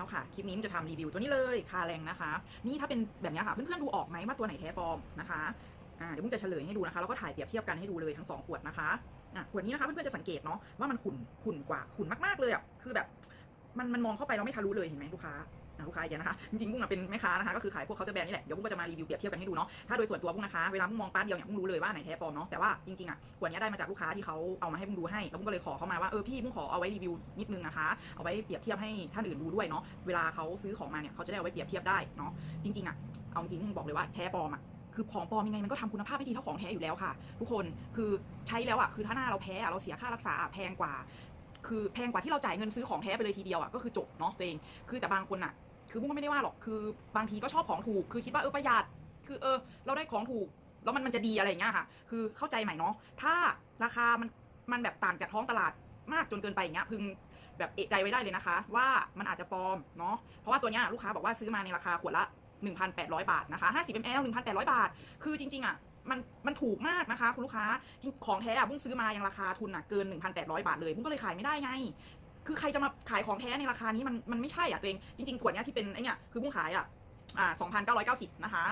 แล้วค่ะ คลิปนี้มันจะทำรีวิวตัวนี้เลยคาแรงนะคะ นี่ถ้าเป็นแบบนี้ค่ะ เพื่อนๆดูออกไหมว่าตัวไหนแท้ปลอมนะคะอ่าเดี๋ยวมุ้งจะเฉลยให้ดูนะคะแล้วก็ถ่ายเปรียบเทียบกันให้ดูเลยทั้งสองขวดนะคะอะขวดนี้นะคะเพื่อนๆจะสังเกตเนาะว่ามันขุ่นขุ่นกว่าขุ่นมากๆเลยอะคือแบบมันมันมองเข้าไปเราไม่ทะลุเลยเห็นไหมลูกค้า ลูกค้าอย่างนะคะจริงๆบุ้งอะเป็นแม่ค้านะคะก็คือขายพวกเคาน์เตอร์แบรนด์นี่แหละเดี๋ยวบุ้งก็จะมารีวิวเปรียบเทียบกันให้ดูเนาะถ้าโดยส่วนตัวบุ้งนะคะเวลาบุ้งมองป้าเดียวเนี่ยบุ้งรู้เลยว่าไหนแท้ปลอมเนาะแต่ว่าจริงๆอะขวดนี้ได้มาจากลูกค้าที่เขาเอามาให้บุ้งดูให้แล้วบุ้งก็เลยขอเขามาว่าเออพี่บุ้งขอเอาไว้รีวิวนิดนึงนะคะเอาไว้เปรียบเทียบให้ท่านอื่นดูด้วยเนาะเวลาเขาซื้อของมาเนี่ยเขาจะได้เอาไว้เปรียบเทียบได้เนาะจริงๆอะเอาจริงบุ้งบอกเลยว่าแท้ปลอมอะคือของปลอมยังไงมันก็ทำคุณภาพไม่ดีเท่าของแท้อยู่แล้วค่ะ ทุกคนคือใช้แล้วอะคือถ้าหน้าเราแพ้อะเราเสียค่ารักษาแพงกว่า คือแพงกว่าที่เราจ่ายเงินซื้อของแท้ไปเลยทีเดียวอะก็คือจบเนาะตัวเองคือแต่บางคนอะ คือบุ้งก็ไม่ได้ว่าหรอก คือบางทีก็ชอบของถูก คือคิดว่าเออประหยัด คือเออ เราได้ของถูก แล้วมันมันจะดีอะไรอย่างเงี้ยค่ะ คือเข้าใจใหม่เนาะ ถ้าราคามันมันแบบต่างจากท้องตลาดมากจนเกินไปอย่างเงี้ยพึงแบบเอะใจไว้ได้เลยนะคะ ว่ามันอาจจะปลอมเนาะ เพราะว่าตัวเนี้ยลูกค้าบอกว่าซื้อมาในราคาขวดละ 1,800 บาทนะคะ 50 ml 1,800 บาท คือจริงๆอะมันมันถูกมากนะคะ คุณลูกค้าของแท้อะบุ้งซื้อมายังราคาทุนอะเกิน 1,800 บาทเลยบุ้งก็เลยขายไม่ได้ไง คือใครจะมาขายของแท้ในราคานี้มันมันไม่ใช่อะตัวเอง จริงๆ ขวดเนี้ยที่เป็นไอเนี้ยคือบุ้งขายอะอ่า2,990นะคะ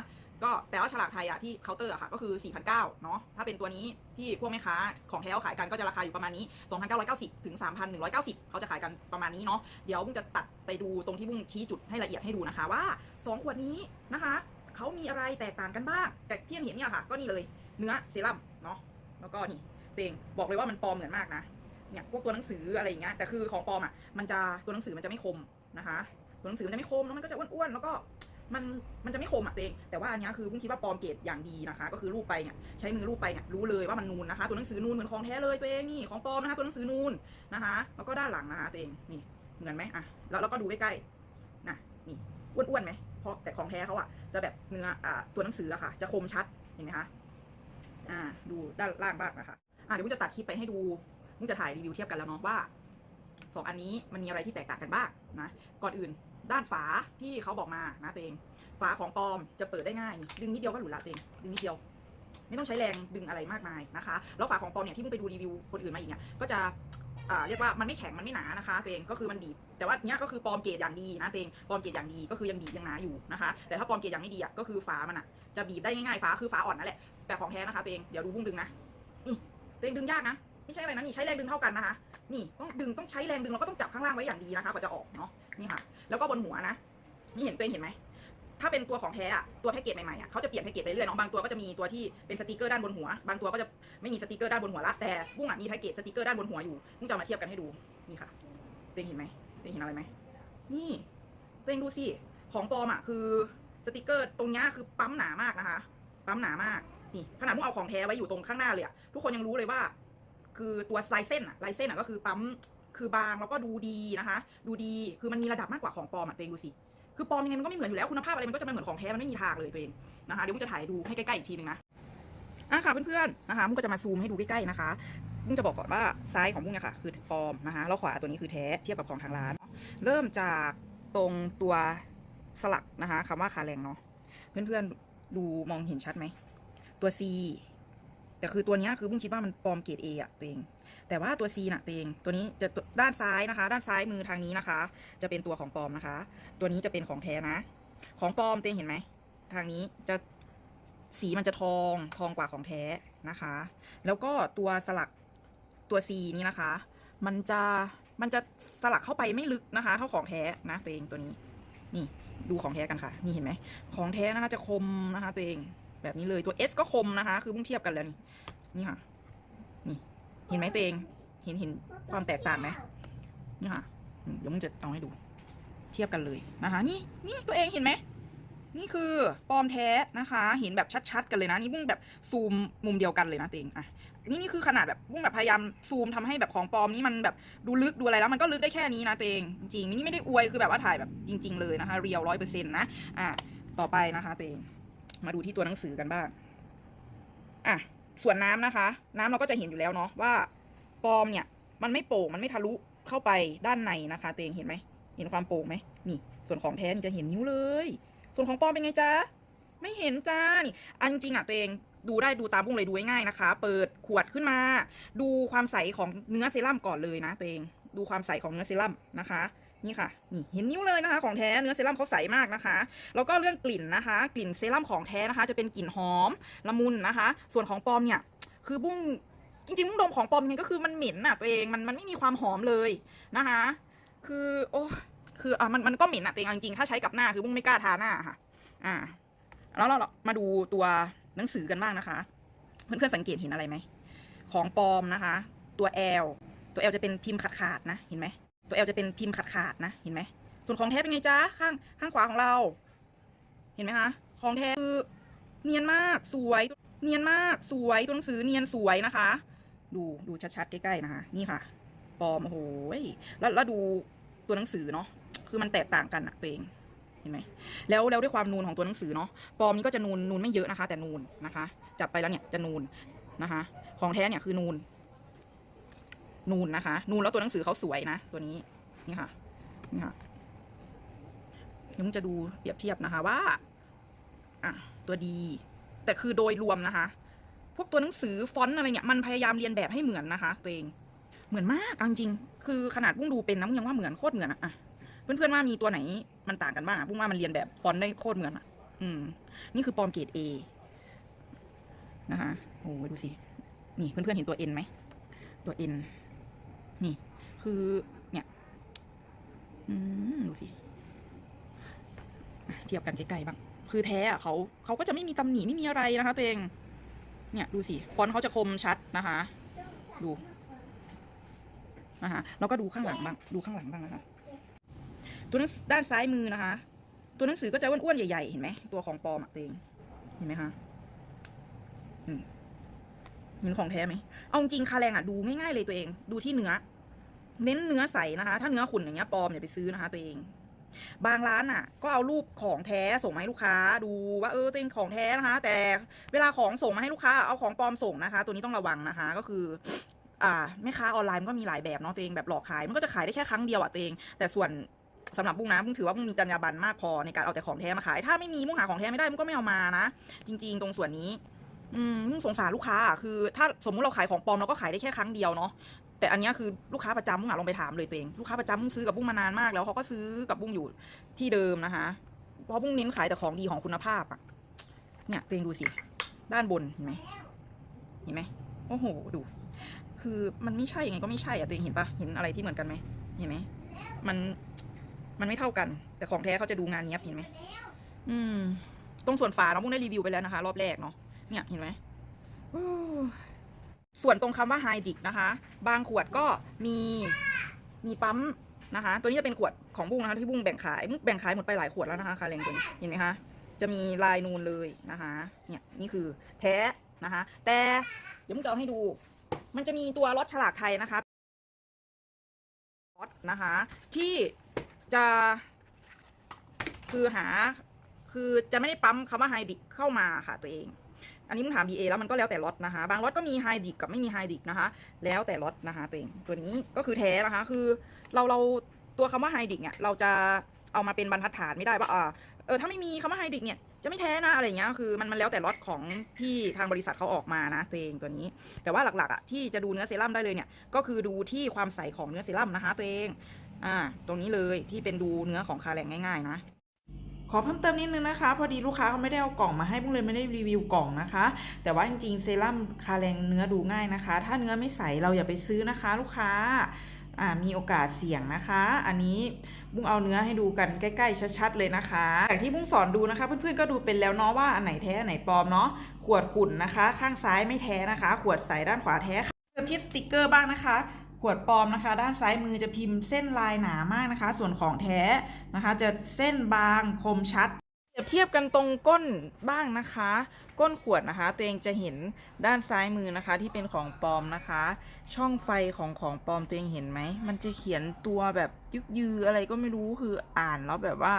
ก็แต่ว่าฉลากไทยอะที่เคาน์เตอร์อะค่ะก็คือ4,900เก้าเนาะถ้าเป็นตัวนี้ที่พวกแม่ค้าของแท้เขาขายกันก็จะราคาอยู่ประมาณนี้2,990ถึง3,190เก้าสิบเขาจะขายกันประมาณนี้เนาะเดี๋ยวบุ้งจะตัดไปดูตรงที่บุ้งชี้จุดให้ละเอียดให้ดูนะคะว่า2ขวดนี้นะคะเขามีอะไรแตกต่างกันบ้างแต่ที่เห็นเนี่ยค่ะ ก็นี่เลยเนื้อเซรั่มเนาะแล้วก็นี่เตงบอกเลยว่ามันปลอมเหมือนมากนะ เนี่ยพวกตัวหนังสืออะไรอย่างเงี้ยแต่คือของปลอมอะมันจะตัวหนังสือมันจะไม่คมนะคะตัวหนังสือมันจะไม่คมแล้วมันก็จะอ้วนๆแล้วก็มันมันจะไม่คมอะตัวเอง แต่ว่าอันนี้คือพุ่งคิดว่าปลอมเกรดอย่างดีนะคะ ก็คือรูปไปเนี่ยใช้มือรูปไปเนี่ยรู้เลยว่ามันนูนนะคะ ตัวหนังสือนูนเหมือนของแท้เลยตัวเองนี่ของปลอมนะคะ ตัวหนังสือนูนนะคะ แล้วก็ด้านหลังนะคะตัวเองนี่เหมือนไหมอะแล้วเราก็ดูใกล้ๆนะนี่อ้วนๆไหมเพราะแต่ของแท้เขาอะจะแบบเนื้ออ่าตัวหนังสืออะค่ะ จะคมชัดเห็นไหมคะอ่าดูด้านล่างบ้างนะคะอ่าเดี๋ยวพุ่งจะตัดคลิปไปให้ดู พุ่งจะถ่ายรีวิวเทียบกันแล้วเนาะว่าสองอันนี้มันมีอะไรที่แตกต่างกันบ้างนะก่อนอื่นด้านฝาที่เขาบอกมานะเองฝาของปลอมจะเปิดได้ง่าย ดึงนิดเดียวก็หลุดละตัวเองดึงนิดเดียว ไม่ต้องใช้แรงดึงอะไรมากมายนะคะ แล้วฝาของปลอมเนี่ยที่เพิ่งไปดูรีวิวคนอื่นมาอีกเนี่ยก็จะเรียกว่ามันไม่แข็งมันไม่หนานะคะเองก็คือมันดีแต่ว่าเนี้ยก็คือปลอมเกรดอย่างดีนะเองปลอมเกรดอย่างดีก็คือยังดียังหนาอยู่นะคะ แต่ถ้าปลอมเกรดอย่างไม่ดีอะก็คือฝามันอะจะบีบได้ง่ายๆฝาคือฝาอ่อนนั่นแหละแต่ของแท้นะคะเองเดี๋ยวดูบุ้งดึงนะนี่เองดึงยากนะ ไม่ใช่อะไรนะนี่ใช้แรงดึงเท่ากันนะคะ นี่ต้องดึงต้องใช้แรงดึงแล้วก็ต้องจับข้างล่างไว้อย่างดีนะคะกว่าจะออกเนาะนี่ค่ะ แล้วก็บนหัวนะนี่เห็นตัวเองเห็นไหมถ้าเป็นตัวของแท้อะตัวแพ็กเกจใหม่ๆอะเขาจะเปลี่ยนแพ็กเกจไปเรื่อยเนาะบางตัวก็จะมีตัวที่เป็นสติกเกอร์ด้านบนหัว บางตัวก็จะไม่มีสติกเกอร์ด้านบนหัวละแต่บุ้งอะมีแพ็กเกจสติกเกอร์ด้านบนหัวอยู่บุ้งจะมาเทียบกันให้ดูนี่ค่ะตัวเองเห็นไหมตัวเองเห็นอะไรไหมนี่ตัวเองดูสิของปลอมอะคือสติกเกอร์ตรงนี้คือปั๊มหนามากนะคะ ปั๊มหนามากนี่ขนาดบุ้งเอาของแท้ไว้อยู่ตรงข้างหน้าเลยอะทุกคนยังรู้เลยว่า คือตัวลายเส้นอะลายเส้นอะก็คือปั๊มคือบางแล้วก็ดูดีนะคะ ดูดีคือมันมีระดับมากกว่าของปลอมอะตัวเองดูสิคือปลอมยังไงมันก็ไม่เหมือนอยู่แล้วคุณภาพอะไรมันก็จะไม่เหมือนของแท้มันไม่มีทางเลยตัวเองนะคะเดี๋ยวมุงจะถ่ายดูให้ใกล้ๆอีกทีนึงนะอะค่ะเพื่อนๆนะคะมุงก็จะมาซูมให้ดูใกล้ๆนะคะมุงจะบอกก่อนว่าซ้ายของมุงเนี่ยค่ะ คือปลอมนะคะแล้วขวาตัวนี้คือแท้เทียบกับของทางร้าน เริ่มจากตรงตัวสลักนะคะคำว่าขาแรงเนาะเพื่อนๆดูมองเห็นชัดไหมตัว C แต่คือตัวนี้คือมุงคิดว่ามันปลอมเกรด A ออะตัวเอง แต่ว่าตัว C น่ะตัวเองตัวนี้จะด้านซ้ายนะคะ ด้านซ้ายมือทางนี้นะคะ จะเป็นตัวของปลอมนะคะ ตัวนี้จะเป็นของแท้นะ ของปลอมตัวเองเห็นไหมทางนี้จะสีมันจะทองทองกว่าของแท้นะคะ แล้วก็ตัวสลักตัว C นี้นะคะ มันจะมันจะสลักเข้าไปไม่ลึกนะคะ เท่าของแท้นะตัวเองตัวนี้ นี่ดูของแท้กันค่ะ นี่เห็นไหมของแท้นะคะจะคมนะคะตัวเอง แบบนี้เลยตัว S ก็คมนะคะ คือพุ่งเทียบกันแล้วนี่ นี่ค่ะ นี่ เห็นไหมตัวเองเห็นเห็นความแตกต่างไหมนี่ค่ะ เดี๋ยวมึงจะเอาให้ดู เทียบกันเลยนะคะ นี่นี่ตัวเองเห็นไหม นี่คือปลอมแท้นะคะ เห็นแบบชัดๆกันเลยนะ นี่บุ้งแบบซูมมุมเดียวกันเลยนะเองอะ นี่นี่คือขนาดแบบบุ้งแบบพยายามซูมทำให้แบบของปลอมนี่มันแบบดูลึกดูอะไรแล้วมันก็ลึกได้แค่นี้นะเองจริงๆนี่ไม่ได้อวยคือแบบว่าถ่ายแบบจริง ๆ เลยนะคะ เรียวร้อยเปอร์เซ็นต์นะ อะ ต่อไปนะคะเอง มาดูที่ตัวหนังสือกันบ้าง อะ ส่วนน้ำนะคะ น้ำเราก็จะเห็นอยู่แล้วเนาะว่าปลอมเนี่ย มันไม่โป่งมันไม่ทะลุเข้าไปด้านในนะคะตัวเองเห็นไหมเห็นความโป่งไหมนี่ ส่วนของแท้นี่จะเห็นนิ้วเลย ส่วนของปลอมเป็นไงจ๊ะไม่เห็นจ้านี่อันจริงอะตัวเองดูได้ดูตามบุ้งเลยดูง่ายๆนะคะ เปิดขวดขึ้นมา ดูความใสของเนื้อเซรั่มก่อนเลยนะตัวเอง ดูความใสของเนื้อเซรั่มนะคะ นี่ค่ะนี่เห็นนิ้วเลยนะคะ ของแท้เนื้อเซรั่มเขาใสมากนะคะแล้วก็เรื่องกลิ่นนะคะ กลิ่นเซรั่มของแท้นะคะ จะเป็นกลิ่นหอมละมุนนะคะ ส่วนของปลอมเนี่ยคือบุ้งจริงๆบุ้งดมของปลอมเนี่ยก็คือมันเหม็นน่ะตัวเองมันมันไม่มีความหอมเลยนะคะ คือโอ้คืออะมันมันก็เหม็นอะตัวเองจริงๆถ้าใช้กับหน้าคือบุ้งไม่กล้าทาหน้าค่ะ อ่า แล้วเรามาดูตัวหนังสือกันบ้างนะคะ เพื่อนๆสังเกตเห็นอะไรไหมของปลอมนะคะ ตัว L ตัว L จะเป็นพิมพ์ขาดๆนะเห็นไหม ตัว L จะเป็นพิมพ์ขาดขาดๆนะ เห็นไหม ส่วนของแท้เป็นไงจ๊ะ ข้างข้างขวาของเรา เห็นไหมคะ ของแท้คือเนียนมากสวย เนียนมากสวย ตัวหนังสือเนียนสวยนะคะ ดูดูชัดๆใกล้ๆนะคะ นี่ค่ะ ปอมโอ้โหแล้วแล้วดูตัวหนังสือเนาะ คือมันแตกต่างกันอะตัวเอง เห็นไหม แล้วแล้วด้วยความนูนของตัวหนังสือเนาะ ปอมนี้ก็จะนูนนูนไม่เยอะนะคะ แต่นูนนะคะ จับไปแล้วเนี่ยจะนูนนะคะ ของแท้เนี่ยคือนูน นูนนะคะ นูนแล้วตัวหนังสือเขาสวยนะ ตัวนี้นี่ค่ะนี่ค่ะยวมึงจะดูเปรียบเทียบนะคะว่า อะ ตัวดี แต่คือโดยรวมนะคะ พวกตัวหนังสือฟอนต์อะไรเนี่ยมันพยายามเรียนแบบให้เหมือนนะคะ ตัวเองเหมือนมากจริงๆคือขนาดบุ้งดูเป็นนะบุ้งยังว่าเหมือนโคตรเหมือนอะเพื่อนๆว่ามีตัวไหนมันต่างกันบ้างอะบุ้งว่ามันเรียนแบบฟอนต์ได้โคตรเหมือนอะ อืม นี่คือปอมเกรด A นะคะโอ้ดูสินี่เพื่อนๆเห็นตัว N ไหมตัว N นี่ คือเนี่ยอดูสิเทียบกันใกล้ๆบ้างคือแท้อะเขาเขาก็จะไม่มีตำหนิไม่มีอะไรนะคะ ตัวเอง เนี่ยดูสิฟอนต์เขาจะคมชัดนะคะ ดูนะคะแล้วก็ดูข้างหลังบ้างดูข้างหลังบ้างนะคะ ตัวหนั้นด้านซ้ายมือนะคะ ตัวหนังสือก็จะอ้วนๆใหญ่ๆเห็นไหมตัวของปลอมตัวเองเห็นไหมคะอืมเห็นของแท้ไหมเอาจริงคาแรงอะดูง่ายๆเลยตัวเอง ดูที่เนื้อ เน้นเนื้อใสนะคะ ถ้าเนื้อขุ่นอย่างเงี้ยปลอมอย่าไปซื้อนะคะ ตัวเอง บางร้านอะ ก็เอารูปของแท้ส่งมาให้ลูกค้าดูว่าเออตัวเองของแท้นะคะ แต่เวลาของส่งมาให้ลูกค้าเอาของปลอมส่งนะคะ ตัวนี้ต้องระวังนะคะ ก็คือ อ่าแม่ค้าออนไลน์มันก็มีหลายแบบเนาะตัวเองแบบหลอกขายมันก็จะขายได้แค่ครั้งเดียวอะตัวเองแต่ส่วนสำหรับบุ้งนะบุ้งถือว่าบุ้งมีจรรยาบรรณมากพอในการเอาแต่ของแท้มาขาย ถ้าไม่มีบุ้งหาของแท้ไม่ได้บุ้งก็ไม่เอามานะ จริง ๆ ตรงส่วนนี้ อืมบุ้งสงสารลูกค้าอะคือ ถ้าสมมุติเราขายของปลอมเราก็ขายได้แค่ครั้งเดียวเนาะ แต่อันนี้คือลูกค้าประจำบุ้งอะลองไปถามเลยตัวเองลูกค้าประจำบุ้งซื้อกับบุ้งมานานมากแล้วเขาก็ซื้อกับบุ้งอยู่ที่เดิมนะคะเพราะบุ้งเน้นขายแต่ของดีของคุณภาพอะเนี่ยตัวเองดูสิด้านบนเห็นไหมเห็นไหมโอ้โหดู คือมันไม่ใช่ยังไงก็ไม่ใช่อะตัวเองเห็นปะเห็นอะไรที่เหมือนกันไหมเห็นไหมมันมันไม่เท่ากัน แต่ของแท้เขาจะดูงานเนี้ยบเห็นไหมอืมตรงส่วนฝาเราะบุ้งได้รีวิวไปแล้วนะคะ รอบแรกเนาะเนี่ยเห็นไหม ส่วนตรงคำว่าไฮดิกนะคะ บางขวดก็มีมีปั๊มนะคะ ตัวนี้จะเป็นขวดของบุ้งนะคะที่บุ้งแบ่งขายบุ้งแบ่งขายหมดไปหลายขวดแล้วนะคะคาแรงตัวนี้เห็นไหมคะจะมีลายนูนเลยนะคะเนี่ยนี่คือแท้นะคะ แต่เดี๋ยวมุงจะเอาให้ดู มันจะมีตัวรถฉลากไทยนะคะรถนะคะ ที่จะคือหาคือจะไม่ได้ปั๊มคำว่าไฮดิกเข้ามาค่ะตัวเอง อันนี้มึงถาม BA แล้วมันก็แล้วแต่รถนะคะ บางรถก็มีไฮดิกกับไม่มีไฮดิกนะคะ แล้วแต่รถนะคะตัวเองตัวนี้ก็คือแท้นะคะ คือเราเราตัวคำว่าไฮดิกเนี่ยเราจะเอามาเป็นบรรทัดฐานไม่ได้ว่าอ่าเออถ้าไม่มีคำว่าไฮดิกเนี่ยจะไม่แท้นะอะไรเงี้ยคือมันมันแล้วแต่รถของที่ทางบริษัทเขาออกมานะตัวเองตัวนี้ แต่ว่าหลักๆอะที่จะดูเนื้อเซรั่มได้เลยเนี่ยก็คือดูที่ความใสของเนื้อเซรั่มนะคะตัวเองอ่าตรงนี้เลยที่เป็นดูเนื้อของคาแรงง่าย ๆ นะ ขอเพิ่มเติมนิดนึงนะคะ พอดีลูกค้าเขาไม่ได้เอากล่องมาให้พวกเลยไม่ได้รีวิวกล่องนะคะ แต่ว่าจริงๆเซรั่มคาแรงเนื้อดูง่ายนะคะ ถ้าเนื้อไม่ใสเราอย่าไปซื้อนะคะ ลูกค้าอ่ามีโอกาสเสี่ยงนะคะ อันนี้บุ้งเอาเนื้อให้ดูกันใกล้ๆชัดๆเลยนะคะอย่างที่บุ้งสอนดูนะคะ เพื่อนๆก็ดูเป็นแล้วเนาะว่าอันไหนแท้อันไหนปลอมเนาะขวดขุ่นนะคะ ข้างซ้ายไม่แท้นะคะ ขวดใสด้านขวาแท้ค่ะที่สติกเกอร์บ้างนะคะ ขวดปลอมนะคะ ด้านซ้ายมือจะพิมพ์เส้นลายหนามากนะคะ ส่วนของแท้นะคะ จะเส้นบางคมชัดเปรียบเทียบกันตรงก้นบ้างนะคะ ก้นขวดนะคะ ตัวเองจะเห็นด้านซ้ายมือนะคะ ที่เป็นของปลอมนะคะ ช่องไฟของของปลอมตัวเองเห็นไหมมันจะเขียนตัวแบบยึกยืออะไรก็ไม่รู้คืออ่านแล้วแบบว่า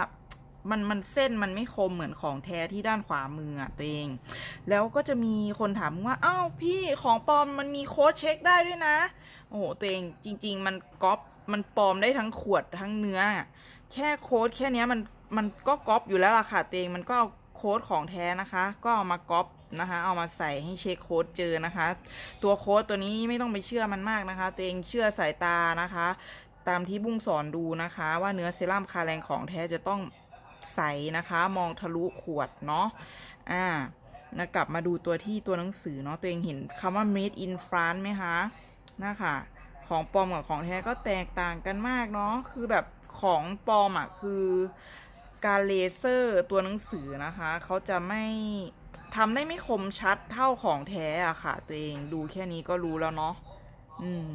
มันมันเส้นมันไม่คมเหมือนของแท้ที่ด้านขวามืออะตัวเอง แล้วก็จะมีคนถามว่าอ้าวพี่ของปลอมมันมีโค้ดเช็คได้ด้วยนะ โอ้โห ตัวเองจริง ๆ มันก๊อปมันปลอมได้ทั้งขวดทั้งเนื้อ แค่โค้ดแค่นี้มันมันก็ก๊อปอยู่แล้วล่ะค่ะตัวเองมันก็เอาโค้ดของแท้นะคะ ก็เอามาก๊อปนะคะ เอามาใส่ให้เช็คโค้ดเจอนะคะ ตัวโค้ดตัวนี้ไม่ต้องไปเชื่อมันมากนะคะ ตัวเองเชื่อสายตานะคะตตามที่บุ้งสอนดูนะคะ ว่าเนื้อเซรั่มคาแรงของแท้จะต้องใสนะคะ มองทะลุขวดเนาะอ่านะกลับมาดูตัวที่ตัวหนังสือเนาะตัวเองเห็นคำว่า made in France ไหมคะ นะคะของปลอมกับของแท้ก็แตกต่างกันมากเนาะคือแบบของปลอมอะคือการเลเซอร์ตัวหนังสือนะคะเขาจะไม่ทำได้ไม่คมชัดเท่าของแท้อะค่ะ ตัวเองดูแค่นี้ก็รู้แล้วเนาะอืม